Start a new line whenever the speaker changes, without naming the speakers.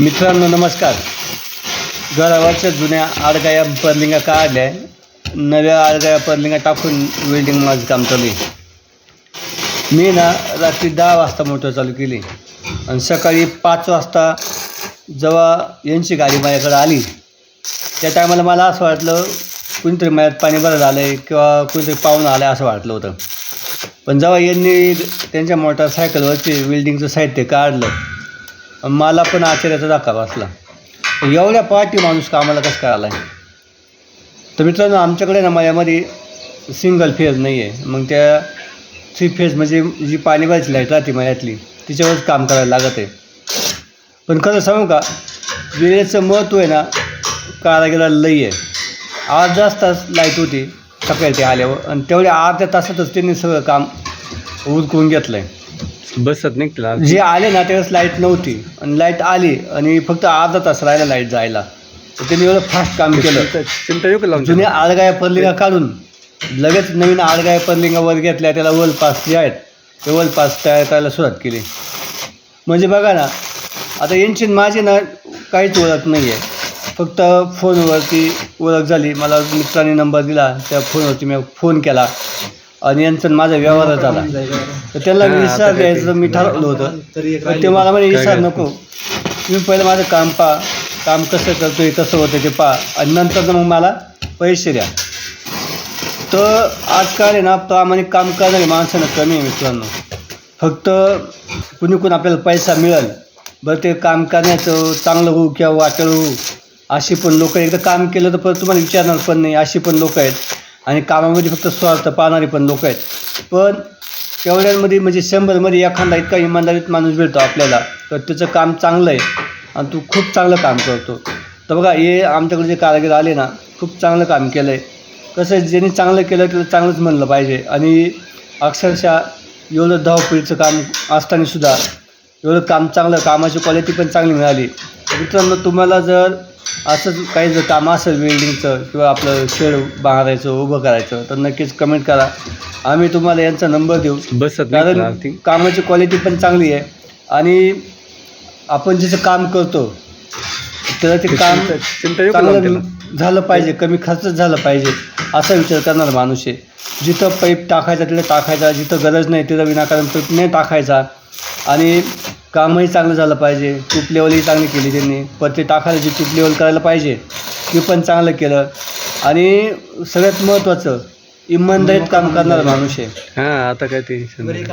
मित्रांनो नमस्कार. घरावरच्या जुन्या आडगाया पर्लिंगा काढल्या. नव्या आडगाया पर्लिंगा टाकून वेल्डिंग माझं काम चालू आहे. मी ना रात्री दहा वाजता मोटर चालू केली. आणि सकाळी पाच वाजता जेव्हा यांची गाडी माझ्याकडे आली त्या टायमाला मला असं वाटलं कुणीतरी माझ्यात पाणी बरं झालं आहे किंवा कुणीतरी पाहून आलं आहे असं वाटलं होतं. पण जेव्हा यांनी त्यांच्या मोटरसायकलवरची वेल्डिंगचं साहित्य काढलं मला पण आश्चर्याचा धक्का बसला. एवढ्या पार्टी माणूस कामाला कसं काय आला आहे तर मित्रांनो आमच्याकडे ना माझ्यामध्ये सिंगल फेज नाही आहे मग त्या थ्री फेज म्हणजे जी पाणीबाची लाइट राहते मयातली तिच्यावरच काम करायला लागत आहे. पण खरं सांगू का वेळेचं महत्त्व आहे ना कारागिराला लई आहे. अर्धा तास लाइट होती सकाळी ते आल्यावर आणि तेवढ्या अर्ध्या तासातच त्यांनी सगळं काम उरकून घेतलं आहे
बसत नाही तुला
जे आले ना त्यावेळेस लाइट नव्हती. आणि लाइट आली आणि फक्त अर्धा तास राहिला लाइट जायला. तर त्यांनी एवढं फास्ट काम केलं.
चिमटा येऊ का लावून
जुन्या आडगाया पर्लिंगा काढून लगेच नवीन आडगाया पर्लिंगा वर घेतल्या त्याला वल पास जे आहेत ते वल पास तयार करायला सुरुवात केली. म्हणजे बघा ना आता यांची माझी ना काहीच ओळख नाही आहे फक्त फोनवरती ओळख झाली. मला मित्रांनी नंबर दिला त्या फोनवरती मी फोन केला. आणि यांचा माझा व्यवहार झाला. तर विचार
काय
द्यायचं
ते-
मी ठरवलं होतं. पण ते मला म्हणे
काय
विचार
काय?
नको. तुम्ही पहिलं माझं काम पहा. काम कसं करतोय कसं होतं ते पहा. आणि नंतर मग मला पैसे द्या. तर आजकाल आहे ना प्रामाणिक काम करणारी माणसानं कमी आहे मित्रांनो. फक्त कुणी कोण आपल्याला पैसा मिळेल. बरं ते काम करण्याचं चांगलं होऊ किंवा वाटलं होऊ अशी पण लोक एकदा काम केलं तर परत तुम्हाला विचारणार पण नाही. अशी पण लोक आहेत. आणि कामामध्ये फक्त स्वार्थ पाहणारी पण लोक आहेत. पण तेवढ्यांमध्ये म्हणजे शंभरमध्ये एखादा इतका इमानदारीत माणूस भेटतो आपल्याला तर त्याचं काम चांगलं आहे आणि तू खूप चांगलं काम करतो. तर बघा हे आमच्याकडे जे कारागीर आले ना खूप चांगलं काम केलं आहे कसं ज्यांनी चांगलं केलं त्याला चांगलंच म्हणलं पाहिजे. आणि अक्षरशः एवढं धावपळीचं काम असताना सुद्धा एवढं काम चांगलं कामाची क्वालिटी पण चांगली मिळाली. मित्रांनो तुम्हाला जर असंच काही जर काम असेल वेल्डिंगचं किंवा आपलं शेड बांधायचं उभं करायचं तर नक्कीच कमेंट करा. आम्ही तुम्हाला यांचा नंबर देऊ.
बसत नाही
कारण कामाची क्वालिटी पण चांगली आहे. आणि आपण जसं काम करतो त्याला ते काम
चिमटा लावून?
चांगलं झालं पाहिजे कमी खर्चच झालं पाहिजे असा विचार करणारा माणूस आहे. जिथं पाईप टाकायचा तिथं टाकायचा जिथं गरज नाही तिथं विनाकारण पाईप नाही टाकायचा. आणि कामही चांगलं झालं पाहिजे. टूप लेवलही चांगली केली त्यांनी. पण ते टाकायला जी टूप लेवल करायला पाहिजे ते पण चांगलं केलं. आणि सगळ्यात महत्त्वाचं इमानदारीत काम करणारा माणूस आहे.
हा आता काय टेन्शन नाही